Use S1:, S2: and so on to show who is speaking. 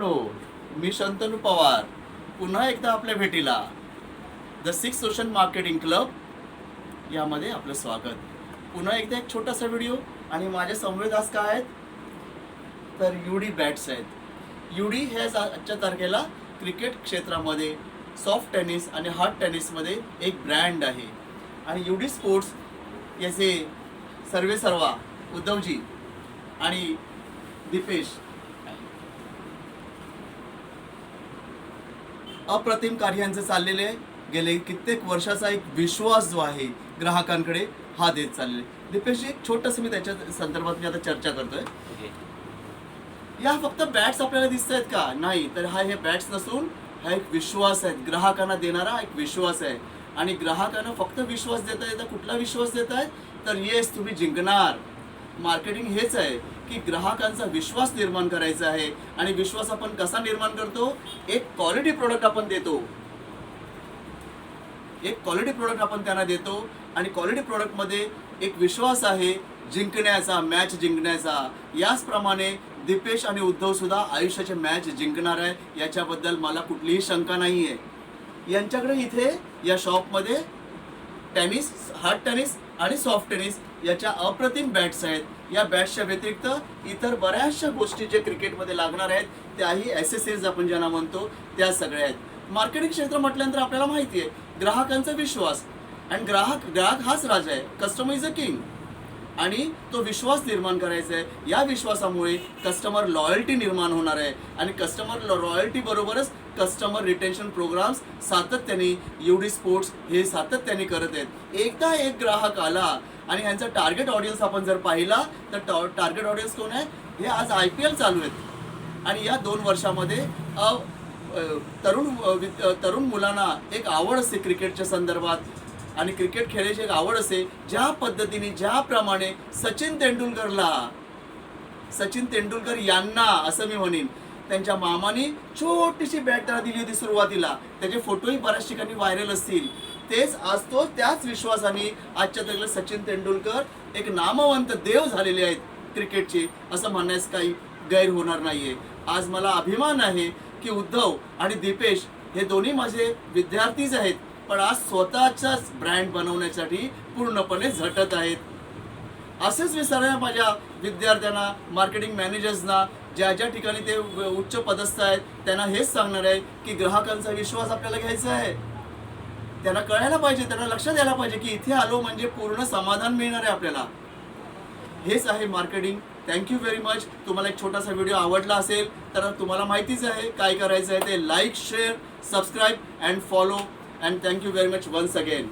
S1: मित्रांनो मी शंतनू पवार. पुन्हा एकदा आपल्या भेटीला. The six ocean marketing club यामध्ये आपलं स्वागत. पुन्हा एकदा एक छोटासा व्हिडिओ आणि माझे संवेदास काय आहेत? तर युडी बॅट्स आहेत. युडी हे आजच्या तारखेला क्रिकेट क्षेत्रामध्ये सॉफ्ट टेनिस आणि हार्ड टेनिसमध्ये एक ब्रँड आहे. आणि युडी स्पोर्ट्स याचे सर्वे सर्वा उद्धवजी आणि दीपेश अप्रतिम कार्यांचं चाललेले आहे गेले. कित्येक वर्षाचा एक विश्वास जो आहे ग्राहकांकडे हा देत चाललेला. आहे दीपेश एक छोटंसं मी त्याच्या संदर्भात मी आता चर्चा करतोय. या फक्त बॅट्स आपल्याला दिसत आहेत का? नाही तर हा हे बॅट्स नसून हा एक विश्वास आहे. ग्राहकांना देणारा एक विश्वास आहे. आणि ग्राहकांना फक्त विश्वास देता येता कुठला विश्वास देत आहेत तर येस तुम्ही जिंकणार. मार्केटिंग हेच आहे की ग्राहकांचा विश्वास निर्माण करायचा आहे आणि विश्वास आपण कसा निर्माण करतो? एक क्वालिटी प्रोडक्ट आपण देतो. एक क्वालिटी प्रोडक्ट आपण त्यांना देतो आणि क्वालिटी प्रोडक्टमध्ये एक विश्वास आहे जिंकण्याचा मॅच जिंकण्याचा. याचप्रमाणे दीपेश आणि उद्धव सुद्धा आयुष्याचे मॅच जिंकणार आहे याच्याबद्दल मला कुठलीही शंका नाही आहे यांच्याकडे इथे या शॉपमध्ये टेनिस हार्ड टेनिस आणि सॉफ्ट टेनिस याच्या अप्रतिम बॅट्स आहेत. या बॅट्सच्या व्यतिरिक्त इतर बऱ्याचशा गोष्टी जे क्रिकेटमध्ये लागणार आहेत त्याही ॲसेसरीज आपण ज्यांना म्हणतो त्या सगळ्या आहेत. मार्केटिंग क्षेत्र म्हटल्यानंतर आपल्याला माहिती आहे ग्राहकांचा विश्वास. आणि ग्राहक ग्राहक हाच राजा आहे कस्टमर इज अ किंग आणि तो विश्वास निर्माण करायचा आहे या विश्वासामुळे कस्टमर लॉयल्टी निर्माण होणार आहे. आणि कस्टमर लॉयल्टी बरोबरच कस्टमर रिटेन्शन प्रोग्राम्स सातत्याने युडी स्पोर्ट्स हे सातत्याने करत आहेत. एकदा एक ग्राहक आला आणि यांचा टार्गेट ऑडियन्स आपण जर पाहिला तर टार्गेट ऑडियन्स कोण आहे? हे आज आय पी एल चालू आहेत. आणि या दोन वर्षामध्ये तरुण तरुण मुलांना एक आवड असते क्रिकेटच्या संदर्भात. आणि क्रिकेट खेळायची एक आवड असे ज्या पद्धतीने ज्याप्रमाणे सचिन तेंडुलकरला सचिन तेंडुलकर यांना असं मी म्हणेन त्यांच्या मामाने छोटीशी बॅट त्याला दिली होती सुरुवातीला. त्याचे फोटोही बऱ्याच ठिकाणी व्हायरल असतील. तेच आज तो त्याच विश्वासाने आजच्या तारखेला सचिन तेंडुलकर एक नामवंत देव झालेले आहेत क्रिकेटचे. असं म्हणण्यास काही गैर होणार नाहीये. आज मला अभिमान आहे की उद्धव आणि दीपेश हे दोन्ही माझे विद्यार्थीच आहेत. पण आज स्वतःचाच ब्रँड बनवण्यासाठी पूर्णपणे झटत आहेत. असेच मी माझ्या विद्यार्थ्यांना मार्केटिंग मॅनेजर्सना ज्या ज्या ठिकाणी ते उच्च पदस्थ आहेत त्यांना हेच सांगणार आहे की ग्राहकांचा विश्वास आपल्याला घ्यायचा आहे. त्यांना कळायला पाहिजे त्यांना लक्षात द्यायला पाहिजे की इथे आलो म्हणजे पूर्ण समाधान मिळणार आहे आपल्याला. हेच आहे मार्केटिंग थँक्यू व्हेरी मच तुम्हाला एक छोटासा व्हिडिओ आवडला असेल तर तुम्हाला माहितीच आहे काय करायचं आहे ते. Like share subscribe and follow and thank you very much once again